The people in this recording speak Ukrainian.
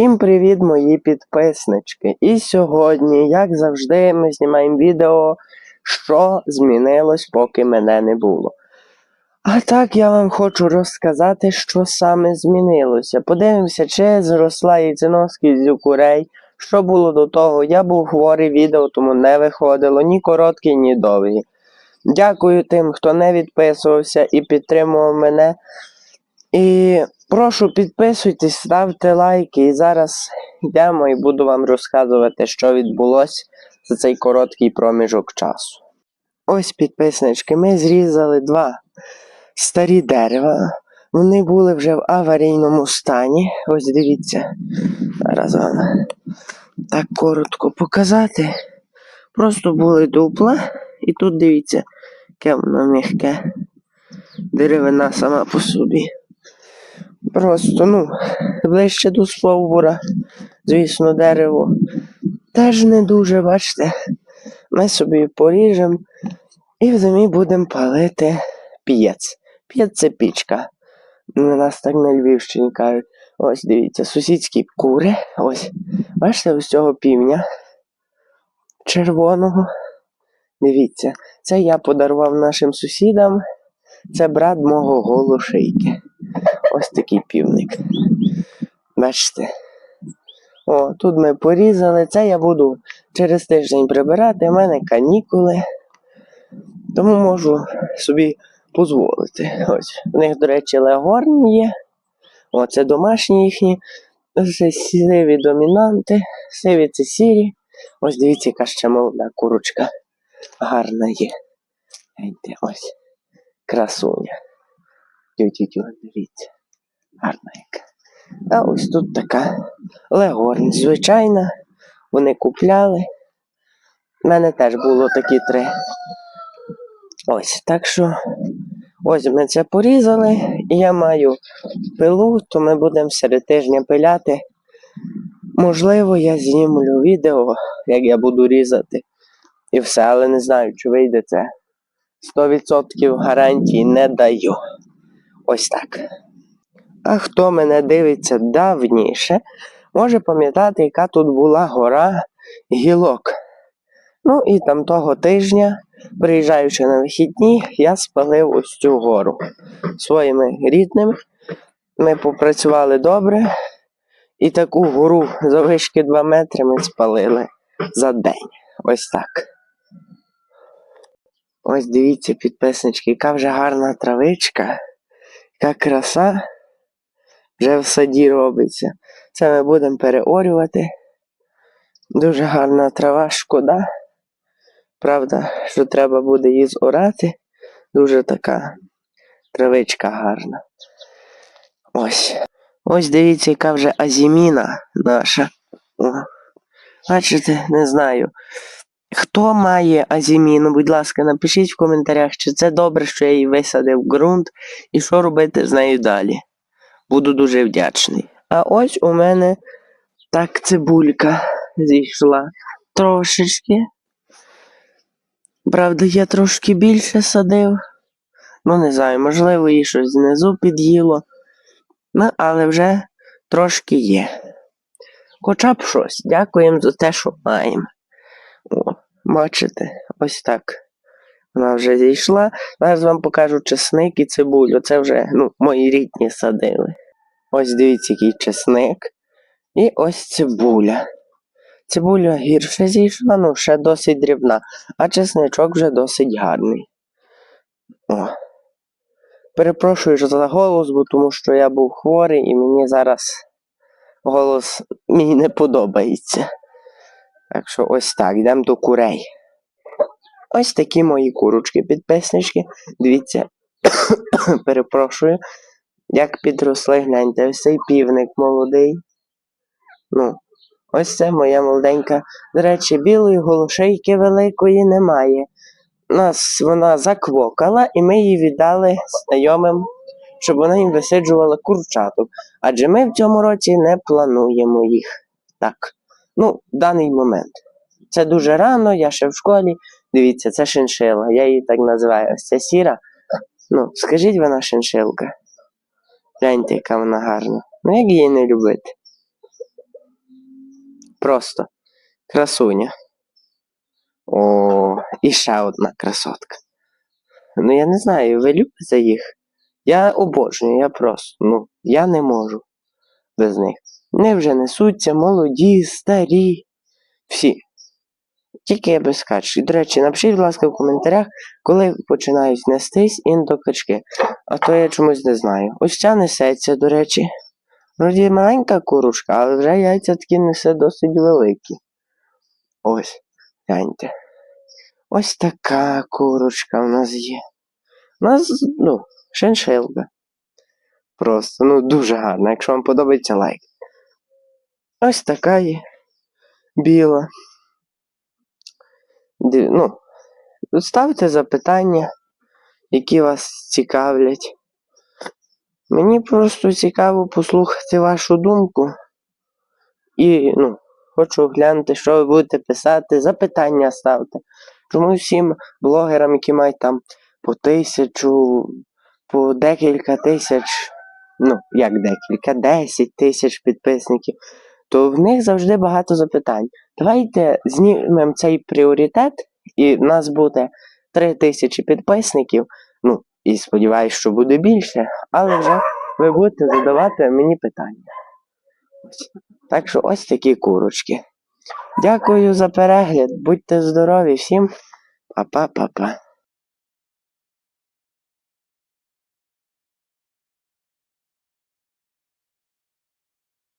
Всім привіт, мої підписнички! І сьогодні, як завжди, ми знімаємо відео, що змінилось, поки мене не було. А так я вам хочу розказати, що саме змінилося. Подивимося, чи зросла яйценоскість у курей. Що було до того? Я був хворий, відео тому не виходило ні короткі, ні довгі. Дякую тим, хто не відписувався і підтримував мене. І прошу підписуйтесь, ставте лайки. І зараз йдемо і буду вам розказувати, що відбулося за цей короткий проміжок часу. Ось підписнички, ми зрізали два старі дерева. Вони були вже в аварійному стані. Ось дивіться. Зараз вам так коротко показати. Просто були дупла, і тут дивіться, яке воно м'яке. Деревина сама по собі. Просто, ну, ближче до стовбура, звісно, дерево. Теж не дуже, бачите. Ми собі поріжемо і в зимі будемо палити п'єць. П'єць це пічка. У нас так на Львівщині кажуть. Ось дивіться, сусідські кури. Ось. Бачите, ось цього півня червоного. Дивіться, це я подарував нашим сусідам. Це брат мого голошийки. Ось такий півник. Бачите. О, тут ми порізали. Це я буду через тиждень прибирати. У мене канікули. Тому можу собі дозволити. Ось. У них, до речі, легорн є. О, це домашні їхні. Це сиві домінанти. Сиві це сірі. Ось дивіться, яка ще молода курочка. Гарна є. Ось. Красуня. Тю-тю-тю, дивіться. Гарна яка. А ось тут така легорн. Звичайна. Вони купляли. У мене теж було такі три. Ось, так що ось ми це порізали, і я маю пилу, то ми будемо серед тижня пиляти. Можливо, я знімлю відео, як я буду різати. І все, але не знаю, чи вийде це. 100% гарантії не даю. Ось так. А хто мене дивиться давніше, може пам'ятати, яка тут була гора гілок. Ну і там того тижня, приїжджаючи на вихідні, я спалив ось цю гору своїми рідними. Ми попрацювали добре, і таку гору завишки 2 метри ми спалили за день. Ось так. Ось дивіться, підписнички, яка вже гарна травичка, яка краса вже в саді робиться. Це ми будемо переорювати. Дуже гарна трава, шкода. Правда, що треба буде її зорати. Дуже така травичка гарна. Ось. Ось дивіться, яка вже азіміна наша. Бачите, не знаю. Хто має азіміну, будь ласка, напишіть в коментарях, чи це добре, що я її висадив в ґрунт, і що робити з нею далі. Буду дуже вдячний. А ось у мене так цибулька зійшла трошечки. Правда, я трошки більше садив. Ну, не знаю, можливо, її щось знизу під'їло. Ну, але вже трошки є. Хоча б щось. Дякуємо за те, що маємо. О, бачите, ось так. Вона вже зійшла. Зараз вам покажу чесник і цибулю. Це вже ну, мої рідні садили. Ось дивіться, який чесник. І ось цибуля. Цибуля гірше зійшла, ну ще досить дрібна, а чесничок вже досить гарний. О. Перепрошую за голос, бо тому що я був хворий і мені зараз голос мені не подобається. Так що ось так, йдемо до курей. Ось такі мої курочки, підписнички. Дивіться, перепрошую, як підросли, гляньте, ось цей півник молодий. Ну, ось це моя молоденька. До речі, білої голошейки великої немає. Нас вона заквокала, і ми її віддали знайомим, щоб вона їм висиджувала курчаток. Адже ми в цьому році не плануємо їх. Так. Ну, в даний момент. Це дуже рано, я ще в школі. Дивіться, це шиншила. Я її так називаю. Ось ця сіра. Ну, скажіть вона шиншилка. Гляньте, яка вона гарна. Ну як її не любити? Просто красуня. О, і ще одна красотка. Ну, я не знаю, ви любите їх? Я обожнюю, я просто, ну, я не можу без них. Вони вже несуться, молоді, старі, всі. Тільки я без качки. До речі, напишіть, будь ласка, в коментарях, коли починають нестись індокачки. А то я чомусь не знаю. Ось ця несеться, до речі. Вроді маленька курушка, але вже яйця такі несе досить великі. Ось, гляньте. Ось така курочка в нас є. У нас, ну, шиншилка. Просто, ну, дуже гарна. Якщо вам подобається лайк. Ось така є. Біла. Ну, ставте запитання, які вас цікавлять. Мені просто цікаво послухати вашу думку. І, ну, хочу глянути, що ви будете писати, запитання ставте. Чому всім блогерам, які мають там по тисячу, по декілька тисяч, ну, як декілька, 10 тисяч підписників, то в них завжди багато запитань. Давайте знімемо цей пріоритет, і в нас буде 3 тисячі підписників. Ну, і сподіваюся, що буде більше, але вже ви будете задавати мені питання. Так що ось такі курочки. Дякую за перегляд. Будьте здорові всім. Па-па-па-па.